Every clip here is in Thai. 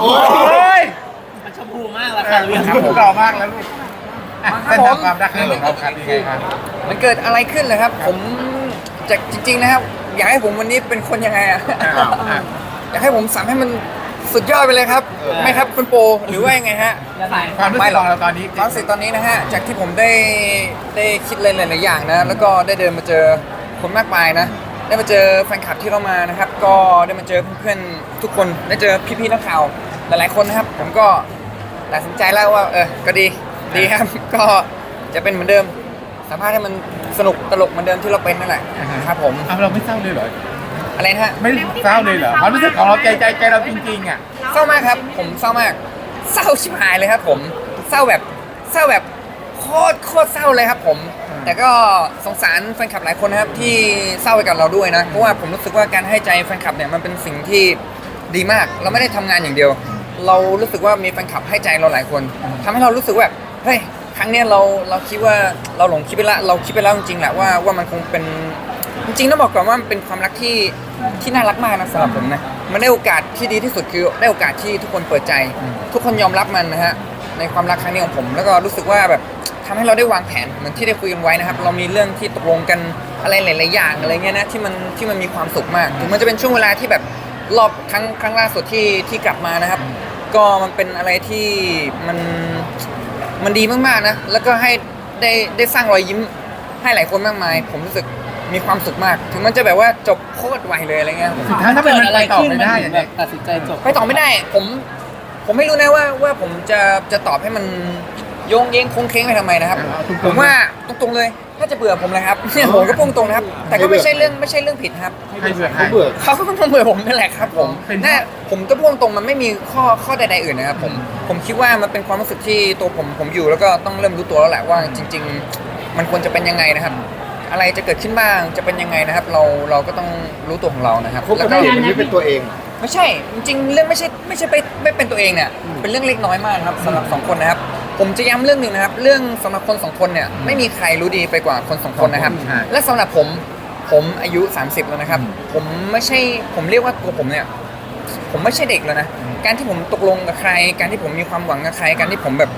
โอ้ยมันชมพูมากราคาเรื่องครับผมหล่อมากแล้วลูกอะเส้นทางความรักนี้ของเราครับยังไงครับมันเกิดอะไรขึ้นเลยครับ ผมจากจริง ๆ นะครับ อยากให้ผมวันนี้เป็นคนยังไงอะอ้าวอะ อยากให้ผมสั่งให้มันสุดยอดไปเลยครับไม่ครับคุณโปหรือว่ายังไงฮะความรู้สึกของเราตอนนี้ความรู้สึกตอนนี้นะฮะ จากที่ผมได้ได้คิดหลายๆอย่างนะ แล้วก็ได้เดินมาเจอคนมากมายนะ ได้มาเจอแฟนคลับที่เรามานะครับ ก็ได้มาเจอเพื่อนๆทุกคน ได้เจอพี่ๆนักข่าว หลายๆคนนะครับ ผมก็ตัดสินใจแล้วว่า เออ ก็ดี ดีครับ ก็จะเป็นเหมือนเดิม สัมภาษณ์ให้มันสนุกตลกเหมือนเดิมที่เราเป็นนั่นแหละครับผมอ้าวเราไม่เศร้าเลยเหรอ อะไรนะฮะไม่เศร้าเลยเหรอความรู้สึกของเราใจใจใจเราจริงๆอะเศร้ามากครับ ผมเศร้ามาก เศร้าชิบหายเลยครับ ผม เศร้าแบบ เศร้าแบบโคตรโคตรเศร้าเลยครับผมอืมแต่ก็สงสารแฟนคลับหลายคนนะครับที่เศร้าไปกับเราด้วยนะ เพราะว่าผมรู้สึกว่าการให้ใจแฟนคลับเนี่ยมันเป็นสิ่งที่ดีมาก เราไม่ได้ทำงานอย่างเดียว เรารู้สึกว่ามีแฟนคลับให้ใจเราหลายคนทำให้เรารู้สึกว่าแบบเฮ้ยครั้งเนี้ยเราเราคิดว่าเราหลงคิดไปละเราคิดไปแล้วจริงๆแหละว่าว่ามันคงเป็นจริงๆต้องบอกก่อนว่ามันเป็นความรักที่ที่น่ารักมากนะสำหรับผมนะมันได้โอกาสที่ดีที่สุดคือได้โอกาสที่ทุกคนเปิดใจอืมทุกคนยอมรับมันนะฮะในความรักครั้งนี้ของผม แล้วก็รู้สึกว่าแบบทำให้เราได้วางแผนเหมือนที่ได้คุยกันไว้นะครับ เรามีเรื่องที่ตกลงกันอะไรหลาย ๆ อย่างอะไรเงี้ยนะที่มันที่มันมีความสุขมาก ถึงมันจะเป็นช่วงเวลาที่แบบรอบครั้งครั้งล่าสุดที่ที่กลับมานะครับ ก็มันเป็นอะไรที่มันมันดีมากๆนะ แล้วก็ให้ได้ได้สร้างรอยยิ้มให้หลายคนมากมาย ผมรู้สึกมีความสุขมาก ถึงมันจะแบบว่าจบโคตรไวเลยอะไรเงี้ยสุดท้ายถ้าเป็นมันไปต่อไม่ได้ถึอะงแบเนี่ย บตัดสินใจจบ ไปต่อไม่ได้ ผม ผมไม่รู้นะว่าว่าผมจะจะตอบให้มัน โยงเยงคงเคง้งไปทำไมนะครับเอาตรงๆผมว่าตรงๆเลยถ้าจะเบื่อผมเลยครับเนี่ยผมก็พุ่งตรงนะครับ แต่ก็ไม่ใช่เรื่องไม่ใช่เรื่องผิดครับ ใครเบื่อใครเขาเบื่อ เขาก็ต้องเบื่อผมนั่นแหละครับผมเป็นน่าผมก็พุ่งตรงมันไม่มีข้อข้อใดๆอื่นนะครับผมผมคิดว่ามันเป็นความรู้สึกที่ตัวผมผมอยู่แล้วก็ต้องเริ่มรู้ตัวแล้วแหละว่าจริง ๆ มันควรจะเป็นยังไงนะครับ อะไรจะเกิดขึ้นบ้างจะเป็นยังไงนะครับ เราเราก็ต้องรู้ตัวของเรานะครับคบแล้กัวบก็เด็กมันไม่เป็นตัวเอง ไม่ใช่จริงๆเรื่องไม่ใช่ไม่ใช่ไปไม่เป็นตัวเองเนี่ยเป็นเรื่องเล็กน้อยมากครับสำหรับสองคนนะครับ ผมจะย้ำเรื่องหนึ่งนะครับ เรื่องสำหรับคนสองคนเนี่ยไม่มีใครรู้ดีไปกว่าคนสองคนนะครับ ใช่ และสำหรับผมผมอายุ 30 แล้วนะครับ ผมไม่ใช่ผมเรียกว่าตัวผมเนี่ย ผมไม่ใช่เด็กแล้วนะ การที่ผมตกลงกับใคร การที่ผมมีความหวังกับใคร การที่ผมแบบ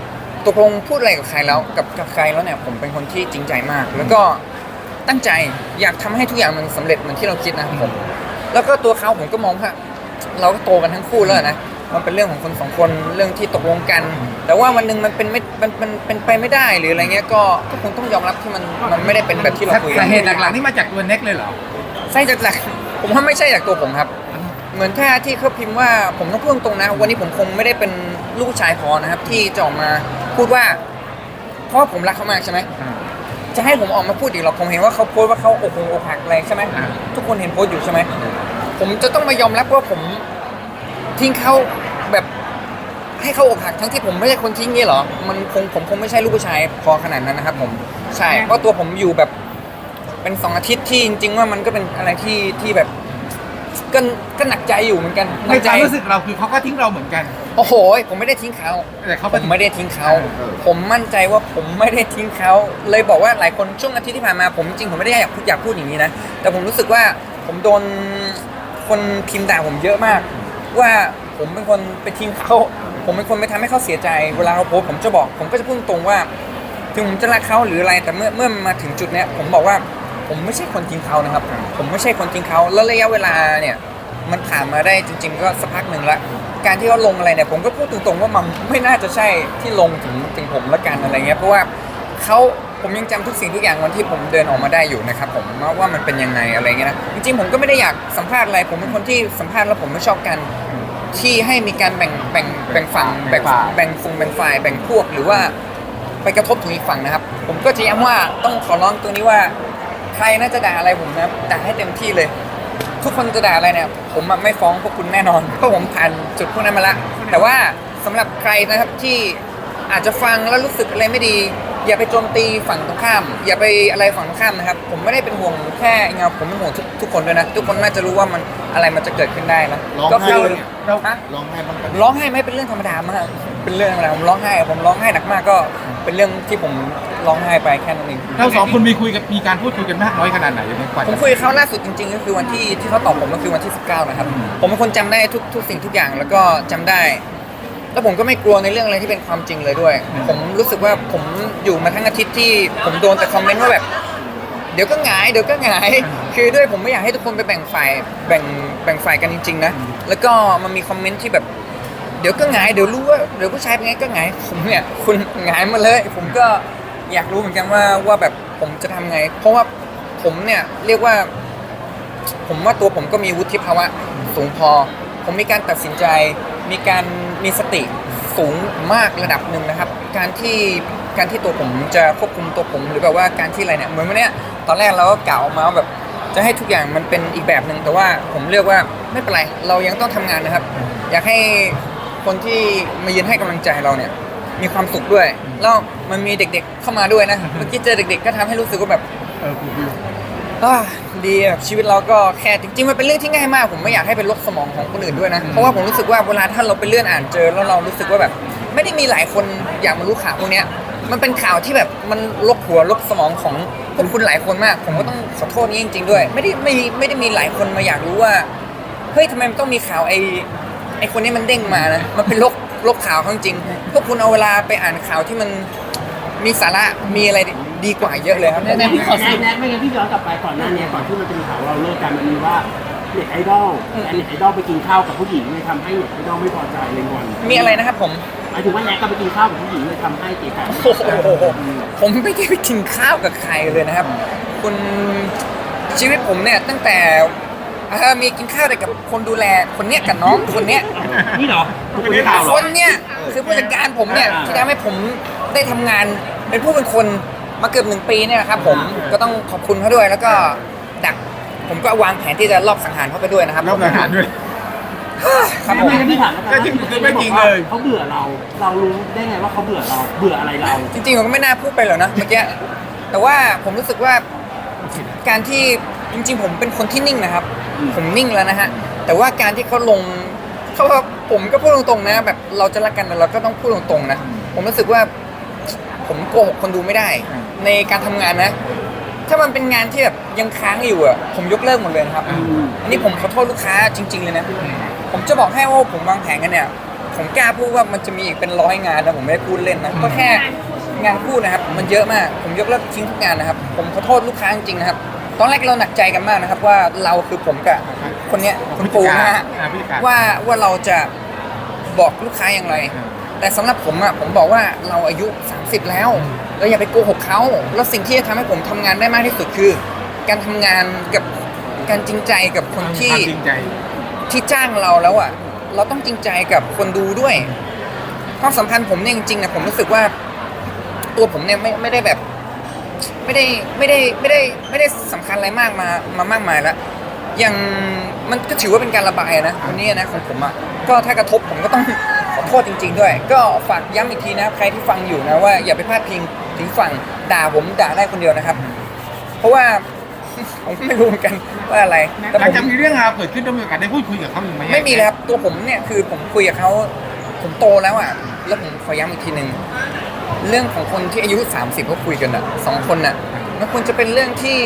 ตกลงพูดอะไรกับใครแล้วกับกับใครแล้วเนี่ย ผมเป็นคนที่จริงใจมาก แล้วก็ตั้งใจอยากทำให้ทุกอย่างมันสำเร็จเหมือนที่เราคิดนะครับผม แล้วก็ตัวเขาผมก็มองว่าเราก็โตกันทั้งคู่แล้วนะ มันเป็นเรื่องของคนสองคนเรื่องที่ตกลงกัน แต่ว่าวันหนึ่งมันเป็นไม่มันมันเป็นไปไม่ได้หรืออะไรเงี้ยก็ก็คงต้องยอมรับที่มันมันไม่ได้เป็นแบบที่เราคุยกัสานเหตุหลักๆนี่มาจากตัวเน็กเลยเหรอใช่จากๆผมว่าไม่ใช่จากตัวผมครับ เหมือนแค่ที่เขาพิมพ์ว่าผมต้องพูดตรงๆนะ วันนี้ผมคงไม่ได้เป็นลูกผู้ชายพอนะครับ ที่จะออกมาพูดว่า เพราะว่าผมรักเขามากใช่ไหมจะให้ผมออกมาพูดอีกหรอผมเห็นว่าเขาโพสต์ว่าเขาอกหงอกหักอะไรใช่ไหมอ่าทุกคนเห็นโพสต์อยู่ใช่ไหมผมจะต้องมายอมรับว่าผมทิ้งเขา แบบให้เขาอกหักทั้งที่ผมไม่ใช่คนทิ้งนี่เหรอ มันคงผมคงไม่ใช่ลูกผู้ชายพอขนาดนั้นนะครับ ผมใช่เพราะตัวผมอยู่แบบเป็นสองอาทิตย์ที่จริง ๆ ว่ามันก็เป็นอะไรที่ที่แบบก็ก็หนักใจอยู่เหมือนกันหในนักคใจ วามรู้สึกเราคือเขาก็ทิ้งเราเหมือนกัน โอ้โห ผมไม่ได้ทิ้งเขาแต่เขาผก็มไม่ได้ทิ้งเขา เออ ผมมั่นใจว่าผมไม่ได้ทิ้งเขา เลยบอกว่าหลายคนช่วงอาทิตย์ที่ผ่านมาผมจริงผมไม่ได้อยากพูดอยากพูดอย่างนี้นะ แต่ผมรู้สึกว่าผมโดนคนพิมพ์ด่าผมเยอะมาก ว่า ผมเป็นคนไปทิ้งเขาผมเป็นคนไปทำให้เขาเสียใจ เวลาเขาโพสผมจะบอก ผมก็จะพูดตรงว่า ถึงผมจะรักเขาหรืออะไรแต่เมื่อเมื่อมาถึงจุดเนี้ยผมบอกว่าผมไม่ใช่คนทิ้งเขานะครับ ผมไม่ใช่คนทิ้งเขาแล้วระยะเวลาเนี่ยมันผ่านมาได้จริง ๆ ก็สักพักหนึ่งละการที่เขาลงอะไรเนี่ยผมก็พูดตรงๆว่ามันไม่น่าจะใช่ที่ลงถึงถึงผมละกันอะไรเงี้ยเพราะว่าเขาผมยังจำทุกสิ่งทุกอย่างวันที่ผมเดินออกมาได้อยู่นะครับผมว่าว่ามันเป็นยังไงอะไรเงี้ยนะจริงๆผมก็ไม่ได้อยากสัมภาษณ์อะไร ผมเป็นคนที่สัมภาษณ์แล้วผมไม่ชอบกัน ที่ให้มีการแบ่งแบ่งแบ่งฝั่งแบ่งแบ่งฟงแบ่งฝ่ายแบ่งพวกหรือว่าไปกระทบถึงอีกฝั่งนะครับ ผมก็จะย้ำว่าต้องขอร้องตรงนี้ว่า ใครน่าจะด่าอะไรผมนะด่าให้เต็มที่เลย ทุกคนจะด่าอะไรเนี่ย ผมอะไม่ฟ้องพวกคุณแน่นอนเพราะผมผ่านจุดพวกนั้นมาละแต่ว่าสำหรับใครนะครับที่ อาจจะฟังแล้วรู้สึกอะไรไม่ดี อย่าไปโจมตีฝั่งตรงข้าม อย่าไปอะไรฝั่งตรงข้ามนะครับ ผมไม่ได้เป็นห่วงแค่เงาผมเป็นห่วงทุกทุกคนด้วยนะ ทุกคนน่าจะรู้ว่ามันอะไรมันจะเกิดขึ้นได้นะร้องก็ไห้คือเนี่ยเราฮะร้องไห้บ้างปะร้องไห้ไหม่เป็นเรื่องธรรมดามากเป็นเรื่องธรรมดาผมร้องไห้ผมร้องไห้หนักมากก็เป็นเรื่องที่ผมร้องไห้ไปแค่นั้นเอง เราสองคนมีคุยกันมีการพูดคุยกันมากน้อยขนาดไหนในกว่าผมคุยกับเขาล่าสุดจริงๆ ก็คือวันที่ที่เขาตอบผมก็คือวันที่ 19 นะครับ ผมเป็นคนจำได้ทุกทุกสิ่งทุกอย่างแล้วก็จำได้ แล้วผมก็ไม่กลัวในเรื่องอะไรที่เป็นความจริงเลยด้วย ผมรู้สึกว่าผมอยู่มาทั้งอาทิตย์ที่ผมโดนแต่คอมเมนต์ว่าแบบ เดี๋ยวก็หงายเดี๋ยวก็หงาย คือด้วยผมไม่อยากให้ทุกคนไปแบ่งฝ่ายแบ่งแบ่งฝ่ายกันจริงๆนะแล้วก็มันมีคอมเมนต์ที่แบบเดี๋ยวก็หงายเดี๋ยวรู้ว่าเดี๋ยวผู้ชายเป็นไงก็หงายผมเนี่ยคุณหงายมาเลย ผมก็อยากรู้เหมือนกันว่าว่าแบบผมจะทำไง เพราะว่าผมเนี่ยเรียกว่า ผมว่าตัวผมก็มีวุฒิภาวะสูงพอ ผมมีการตัดสินใจ มีการมีสติสูงมากระดับหนึ่งนะครับ การที่การที่ตัวผมจะควบคุมตัวผมหรือแบบว่าการที่อะไรเนี่ยเหมือนวันเนี้ยตอนแรกเราก็กล่าวมาว่าแบบจะให้ทุกอย่างมันเป็นอีกแบบหนึ่งแต่ว่าผมเลือกว่าไม่เป็นไรเรายังต้องทำงานนะครับ อยากให้คนที่มายืนให้กำลังใจเราเนี่ยมีความสุขด้วย แล้วมันมีเด็กๆเข้ามาด้วยนะ เมื่อกี้เจอเด็กๆก็ทำให้รู้สึกว่าแบบเออคุณวิวอ่าดีแบบชีวิตเราก็แค่จริงๆมันเป็นเรื่องที่ง่ายมาก ผมไม่อยากให้เป็นลกสมองของคนอื่นด้วยนะ เพราะว่าผมรู้สึกว่าเวลาถ้าเราไปเลื่อนอ่านเจอแล้วเรารู้สึกว่าแบบ ไม่ได้มีหลายคนอยากมารู้ข่าวพวกเนี้ยมันเป็นข่าวที่แบบมันลกหัวลกสมองของพวกคุณหลายคนมาก ผมก็ต้องขอโทษนี้จริง ๆ ด้วย ไม่ได้ไม่ไม่ได้มีหลายคนมาอยากรู้ว่าเฮ้ยทำไมมันต้องมีข่าวไอ้ไอ้คนนี้มันเด้งมานะมันเป็นลกลกข่าวเขาจริงๆพวกคุณเอาเวลาไปอ่านข่าวที่มันมีสาระมีอะไร ดีกว่าเยอะเลยครับแม่พี่ขอแน็สิกแน็กไม่งั้นพี่ย้อนกลับไปก่อนหน้านี้ก่อนที่มันจะมีข่าวเราเลิกกันมันมีว่าเน็ตไอดอลแต่เน็ตไอดอลไปกินข้าวกับผู้หญิงเลยทำให้เน็ตไอดอลไม่พอใจเลยงอนมีอะไรนะครับผมหมายถึงว่าแน็กก็ไปกินข้าวกับผู้หญิงเลยทำให้เก๋ไก่โอ้โหผมไม่ได้ไปกินข้าวกับใครเลยนะครับ คุณชีวิตผมเนี่ยตั้งแต่เอ่อมีกินข้าวแต่กับคนดูแลคนเนี้ยกับน้องคนเนี้ยนี่เหรอคนนี้ถามเหรคอนเนี้ยคือผู้จัดการผมเนี่ยอ่าที่ทำให้ผมได้ทำงานเป็นผู้เป็นคน มาเกือบหนึ่งปีเนี่ยนะครับผมก็ต้องขอบคุณเขาด้วย แล้วก็ดักผมก็วางแผนที่จะลอบสังหารเขาไปด้วยนะครับรอบอาหารด้วยครับผไม่มงั้นพี่ถามแล้วกันก็จริงคือไม่จริงเลย เขาเบื่อเรา เรารู้ได้ไงว่าเขาเบื่อเรา เบื่ออะไรเรา จริงๆผมก็ไม่น่าพูดไปหรอกนะเมื่อกี้แต่ว่าผมรู้สึกว่าการที่จริง ๆ ผมเป็นคนที่นิ่งนะครับ ผมนิ่งแล้วนะฮะแต่ว่าการที่เขาลงเขาว่าผมก็พูดตรงๆนะ แบบเราจะรักกันแต่เราก็ต้องพูดตรงๆนะผมรู้สึกว่า ผมโกหกคนดูไม่ได้ ในการทำงานนะ ถ้ามันเป็นงานที่แบบยังค้างอยู่อะผมยกเลิกหมดเลยนะครับอืมอันนี้ผมขอโทษลูกค้าจริง ๆ เลยนะ ผมจะบอกให้ว่าผมวางแผนกันเนี่ย ผมกล้าพูดว่ามันจะมีอีกเป็นร้อยงานนะผมไม่ได้พูดเล่นนะก็แค่งานคู่นะครับ มันเยอะมากผมยกเลิกทิ้งทุกงานนะครับ ผมขอโทษลูกค้าจริงๆนะครับตอนแรกเราหนักใจกันมากนะครับ ว่าเราคือผมกับคนเนี้ยคุณปูนะฮะอ่าผู้จัดการว่าว่าเราจะบอกลูกค้าอย่างไร แต่สำหรับผมอะผมบอกว่าเราอายุ 30 แล้วเราอย่าไปโกหกเขาแล้วสิ่งที่จะทำให้ผมทำงานได้มากที่สุดคือ การทำงานกับการจริงใจกับคนที่ความจริงใจ ที่จ้างเราแล้วอะ เราต้องจริงใจกับคนดูด้วยความสัมพันธ์ผมเนี่ยจริงๆนะผมรู้สึกว่า ตัวผมเนี่ยไม่ไม่ได้แบบ ไม่ได้ไม่ได้ไม่ได้ไม่ได้สำคัญอะไรมากมามามากมายแล้วอย่างมันก็ถือว่าเป็นการระบายนะวันนี้นะของผมอะก็ถ้ากระทบผมก็ต้องขอ โทษจริง ๆ ด้วย ก็ฝากย้ำอีกทีนะใครที่ฟังอยู่นะว่าอย่าไปพลาดพิงถึงฝั่งด่าผมด่าได้คนเดียวนะครับ เพราะว่า ผมไม่รู้เหมือนกันว่าอะไรแต่หลัผงมจากมีเรื่องราวเกิดขึ้นได้มีโอกาสได้พูดคุยกับเขาอยู่ไหมไม่มีเลยครับตัวผมเนี่ยคือผมคุยกับเขาผมโตแล้วอะแล้วผมขอย้ำอีกทีหนึ่งเรื่องของคนที่อายุ 30เขาคุยกันอะสองคนอะมันควรจะเป็นเรื่องที่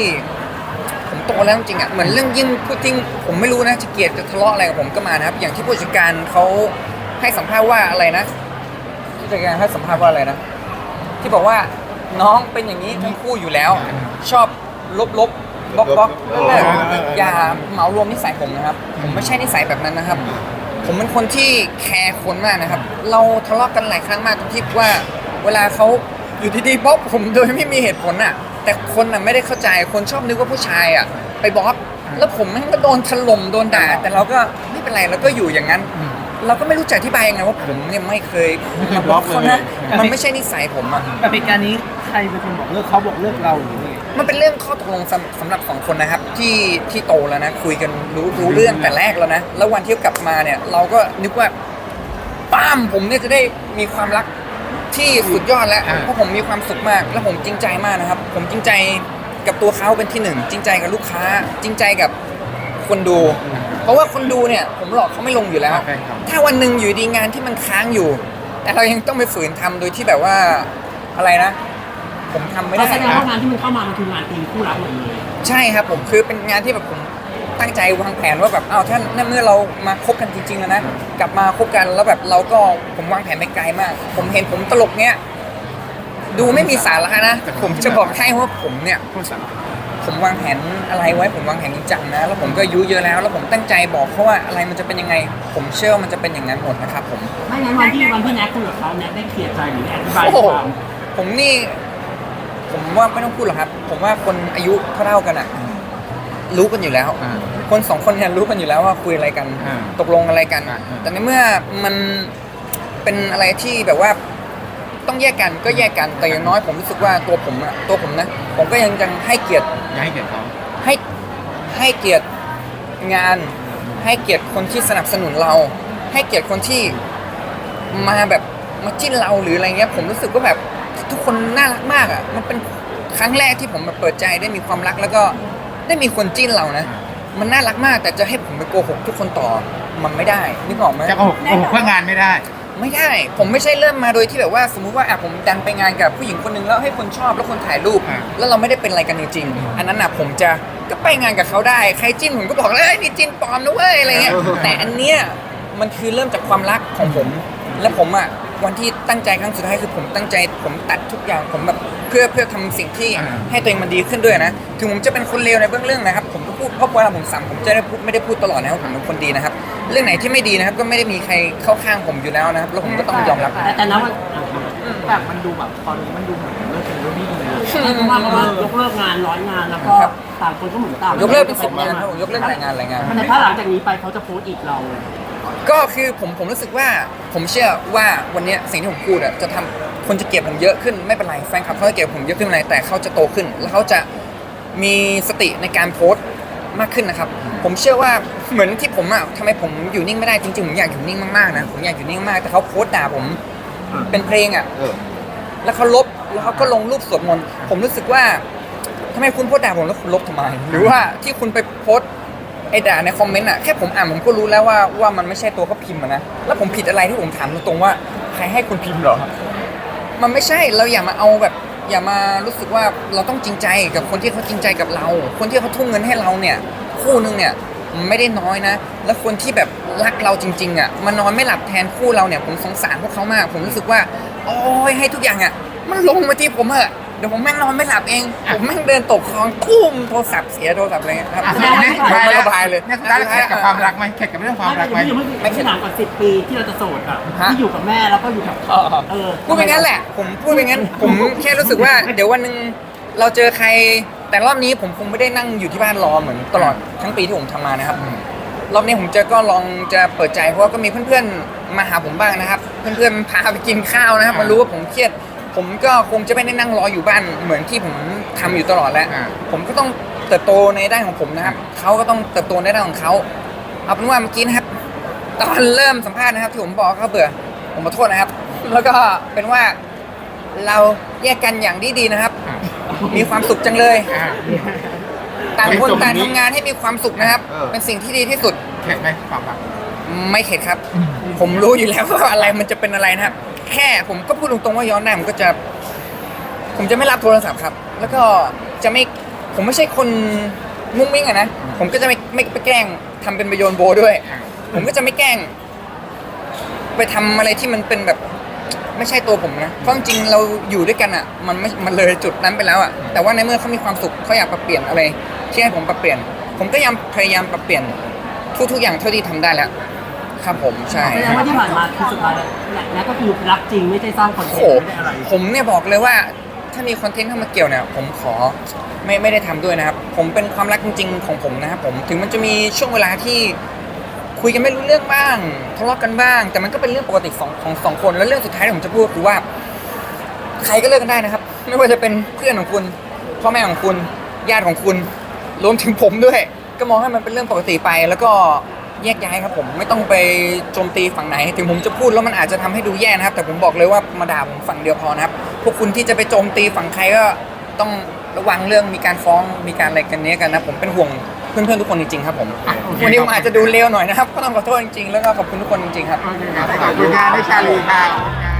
ผมโตแล้วจริงๆอะเหมือนเรื่องยิ่งพูดจริง ผมไม่รู้นะจะเกลียดจะทะเลาะอะไรกับผมก็มานะครับ อย่างที่ผู้จัดการเขา ให้สัมภาษณ์ว่าอะไรนะผู้จัดการให้สัมภาษณ์ว่าอะไรนะ ที่บอกว่าน้องเป็นอย่างนี้ทั้งคู่อยู่แล้ว ชอบลบลบบล็อกบล็อกเลิกๆอย่าเหมารวมนิสัยผมนะครับ ผมไม่ใช่นิสัยแบบนั้นนะครับ ผมเป็นคนที่แคร์คนมากนะครับ เราทะเลาะกันหลายครั้งมากตรงที่ว่า เวลาเขาอยู่ดีๆบล็อกผมโดยไม่มีเหตุผลอะ แต่คนอะไม่ได้เข้าใจคนชอบนึกว่าผู้ชายอะ ไปบล็อกแล้วผมแมันก็โดนถล่มโดนด่า แต่เราก็ไม่เป็นไรเราก็อยู่อย่างนั้น เราก็ไม่รู้จะอธิบายยังไงว่าผมเนี่ยไม่เคยไม่เคยบล็อกเลยขานะมันไม่ใช่นิสัยผมอะกับเหตุการณ์นี้ใครเป็นคนบอกเลิกเขาบอกเลิกเราหรือไงมันเป็นเรื่องข้อตกลงสำสำหรับสองคนนะครับ ที่ที่โตแล้วนะ คุยกันรู้รู้เรื่องแต่แรกแล้วนะ แล้ววันที่กลับมาเนี่ย เราก็นึกว่าป้ามผมเนี่ยจะได้มีความรักที่สุดยอดแล้วอ่าเพราะผมมีความสุขมาก แล้วผมจริงใจมากนะครับ ผมจริงใจกับตัวเขาเป็นที่หนึ่งจริงใจกับลูกค้า จริงใจกับคนดู เพราะว่าคนดูเนี่ยผมหลอกเขาไม่ลงอยู่แล้ว แฟนคลับ ถ้าวันหนึ่งอยู่ดีงานที่มันค้างอยู่ แต่เรายังต้องไปฝืนทำโดยที่แบบว่าอะไรนะ ผมทำไม่ไม่ได้ได้แสดงว่างานที่มันเข้ามามันคืองานทีมคู่รักหมดเลยใช่ครับผมคือเป็นงานที่แบบผมตั้งใจวางแผนว่าแบบอ้าวถ้าเมื่อเรามาคบกันจริงๆแล้วนะกลับมาคบกันแล้วแบบเราก็ผมวางแผนไปไกลมาก ผมเห็นผมตลกเนี้ยดูไม่มีสาระนะ ผมจะบอกให้ว่าผมเนี่ย ผมวางแผนอะไรไว้ผมวางแผนจริงจังนะ แล้วผมก็อายุเยอะแล้ว แล้วผมตั้งใจบอกเขาว่าอะไรมันจะเป็นยังไง ผมเชื่อว่ามันจะเป็นอย่างนั้นหมดนะครับผมไม่งั้นวันที่วันที่แน็กคุยกับเขาแน็กได้เคลียร์ใจหรืออธิบายโอ้โหความผมนี่ ผมว่าไม่ต้องพูดหรอกครับ ผมว่าคนอายุเท่าๆกันอะรู้กันอยู่แล้ว อ่า คนสองคนเนี่ยรู้กันอยู่แล้วว่าคุยอะไรกัน อ่าตกลงอะไรกัน อ่าอ่าแต่ในเมื่อมันเป็นอะไรที่แบบว่า ต้องแยกกันก็แยกกันแต่อย่างน้อยผมรู้สึกว่าตัวผมอะตัวผมนะผมก็ยังยังให้เกียรติอย่าให้เกียรติเขาให้ให้เกียรติงาน ให้เกียรติคนที่สนับสนุนเรา ให้เกียรติคนที่มาแบบมาจิ้นเราหรืออะไรเงี้ย ผมรู้สึกว่าแบบทุกคนน่ารักมากอะมันเป็นครั้งแรกที่ผมแบบเปิดใจได้มีความรักแล้วก็ได้มีคนจิ้นเรานะ มันน่ารักมากแต่จะให้ผมไปโกหกทุกคนต่อมันไม่ได้นึกออกไหมจะโกหกโกหกเพื่องานไม่ได้ ไม่ได้ ผมไม่ใช่เริ่มมาโดยที่แบบว่าสมมุติว่าอะผมดันไปงานกับผู้หญิงคนหนึ่งแล้วให้คนชอบแล้วคนถ่ายรูป อ่า แล้วเราไม่ได้เป็นอะไรกันจริงๆอันนั้นน่ะผมจะก็ไปงานกับเขาได้ ใครจิ้นผมก็บอกเลยเอ้ยนี่จิ้นปลอมนะเว้ยอะไรเงี้ยแต่อันเนี้ยมันคือเริ่มจากความรักของผม และผมอะวันที่ตั้งใจครั้งสุดท้ายคือผมตั้งใจผมตัดทุกอย่างผมแบบเพื่อเพื่อทำสิ่งที่ อ่า ให้ตัวเองมันดีขึ้นด้วยนะ ถึงผมจะเป็นคนเลวในเบื้องเรื่องนะครับ ผมก็ พูดเพราะเวลาผมสั่งผมจะได้พูดไม่ได้พูดตลอดนะครับผมเป็นคนดีนะครับ เรื่องไหนที่ไม่ดีนะครับ ก็ไม่ได้มีใครเข้าข้างผมอยู่แล้วนะครับ แล้วผมก็ต้องยอมรับแต่แต่นะวันแต่มันดูแบบตอนนี้มันดูเหมือนเลิกเป็นเรื่องที่ดีเลยเพราะว่าเพราะว่ายกเลิกงานร้อยงานแล้วก็ครับต่างคนก็เหมือนต่างยกเลิกเป็นสิบงานครับผมยกเลิกหลายงานหลายงาน แต่ถ้าหลังจากนี้ไปเขาจะโพสต์อีกเราก็คือผมผมรู้สึกว่าผมเชื่อว่าวันเนี้ยสิ่งที่ผมพูดอะจะทำคนจะเกลียดผมเยอะขึ้นไม่เป็นไรแฟนคลับเขาจะเกลียดผมเยอะขึ้นไม่เป็นไรแต่เขาจะโตขึ้น แล้วเขาจะมีสติในการโพสต์ มากขึ้นนะครับ ผมเชื่อว่าเหมือนที่ผมอะทำไมผมอยู่นิ่งไม่ได้จริงๆผมอยากอยู่นิ่งมากๆนะผมอยากอยู่นิ่งมากแต่เขาโพสต์ด่าผมเป็นเพลงอะเออ แล้วเขาลบแล้วเขาก็ลงรูปสวดมนต์ผมรู้สึกว่าทำไมคุณโพสต์ด่าผมแล้วคุณลบทำไม หรือว่าที่คุณไปโพสต์ไอ้ด่าในคอมเมนต์อะแค่ผมอ่านผมก็รู้แล้วว่าว่ามันไม่ใช่ตัวเขาพิมพ์อะนะแล้วผมผิดอะไรที่ผมถามตรงๆว่าใครให้คุณพิมพ์เหรอ มันไม่ใช่เราอย่ามาเอาแบบ อย่ามารู้สึกว่าเราต้องจริงใจกับคนที่เขาจริงใจกับเรา คนที่เขาทุ่มเงินให้เราเนี่ยคู่นึงเนี่ยไม่ได้น้อยนะ แล้วคนที่แบบรักเราจริงๆอะมันนอนไม่หลับแทนคู่เราเนี่ยผมสงสารพวกเขามาก ผมรู้สึกว่าโอ้ยให้ทุกอย่างอะ มันลงมาที่ผมเถอะ เดี๋ยวผมแม่งนอนไม่หลับเอง ผมแม่งเดินตกคลองทุ่มโทรศัพท์เสียโทรศัพท์อะไรเงี้ยครับอะผมเนี่ยไม่ระบายเลยเนี่ยสุดท้ายแล้วแข่งกับความรักไหมแข่งกับเรื่องความรักไหมไม่ไม่ไม่ถามก่อนสิบปีที่เราจะโสดอะฮะที่อยู่กับแม่แล้วก็อยู่กับอ๋อเออพูดไปงั้นแหละ ผมพูดไปงั้น ผมแค่รู้สึกว่า เดี๋ยววันหนึ่งเราเจอใคร แต่รอบนี้ผมคงไม่ได้นั่งอยู่ที่บ้านรอเหมือนตลอดทั้งปีที่ผมทำมานะครับรอบนี้ผมจะก็ลองจะเปิดใจเพราะว่าก็มีเพื่อนๆมาหาผมบ้างนะครับ เพื่อนๆพาไปกินข้าวนะครับมารู้ว่าผมเครียด ผมก็คงจะไม่ได้นั่งรออยู่บ้านเหมือนที่ผมทำอยู่ตลอดแล้วอ่าผมก็ต้องเติบโตในด้านของผมนะครับเขาก็ต้องเติบโตในด้านของเขาเอาเป็นว่าเมื่อกี้นะครับตอนเริ่มสัมภาษณ์นะครับที่ผมบอกเขาเบื่อผมขอโทษนะครับ แล้วก็เป็นว่าเราแยกกันอย่างดีๆนะครับ มีความสุขจังเลยอ่าต่างคนจบตรงนี้ต่างทำงานให้มีความสุขนะครับเออเป็นสิ่งที่ดีที่สุดแข่งไหมความรักไม่เข็ดครับ ผมรู้อยู่แล้วว่าอะไรมันจะเป็นอะไรนะครับ แค่ผมก็พูดตรงๆว่าย้อนได้ผมก็จะ ผมจะไม่รับโทรศัพท์ครับ แล้วก็จะไม่ผมไม่ใช่คนมุ้งมิ้งอะนะผมก็จะไม่ไม่ไปแกล้งทำเป็นประโยนโบด้วย ผมก็จะไม่แกล้ง ไปทำอะไรที่มันเป็นแบบ ไม่ใช่ตัวผมนะเพราะจริงๆเราอยู่ด้วยกันอะมันไม่มันเลยจุดนั้นไปแล้วอะแต่ว่าในเมื่อเขามีความสุขเขาอยากปรับเปลี่ยนอะไรที่ให้ผมปรับเปลี่ยน ผมก็ยังพยายามปรับเปลี่ยนทุกๆอย่างเท่าที่ทำได้แล้ว ครับผมใช่ แสดงว่าที่ผ่านมาคือสุดท้ายแล้วแล้วก็คือรักจริงไม่ใช่สร้างคอนเทนโอ้ต์โหไม่ได้อะไร ผมเนี่ยบอกเลยว่าถ้ามีคอนเทนต์เข้ามาเกี่ยวเนี่ยผมขอไม่ไม่ได้ทำด้วยนะครับ ผมเป็นความรักจริง ๆ ของผมนะครับผมถึงมันจะมีช่วงเวลาที่คุยกันไม่รู้เรื่องบ้างทะเลาะกันบ้าง แต่มันก็เป็นเรื่องปกติของของสองคนแล้วเรื่องสุดท้ายที่ผมจะพูดก็คือว่า ใครก็เลิกกันได้นะครับ ไม่ว่าจะเป็นเพื่อนของคุณพ่อแม่ของคุณญาติของคุณรวมถึงผมด้วย ก็มองให้มันเป็นเรื่องปกติไป แล้วก็ แยกย้ายครับผมไม่ต้องไปโจมตีฝั่งไหน ถึงผมจะพูดแล้วมันอาจจะทำให้ดูแย่นะครับ แต่ผมบอกเลยว่ามาด่าผมฝั่งเดียวพอนะครับ พวกคุณที่จะไปโจมตีฝั่งใครก็ต้องระวังเรื่องมีการฟ้องมีการอะไรกันเนี้ยกันนะผมเป็นห่วงเพื่อนๆทุกคนจริงๆครับผมวันนี้ผมอาจจะดูเลวหน่อยนะครับ ก็ต้องขอโทษจริงๆแล้วก็ขอบคุณทุกคนจริงๆครับโอเคครับขอบคุณงานให้ชาลีค่ะ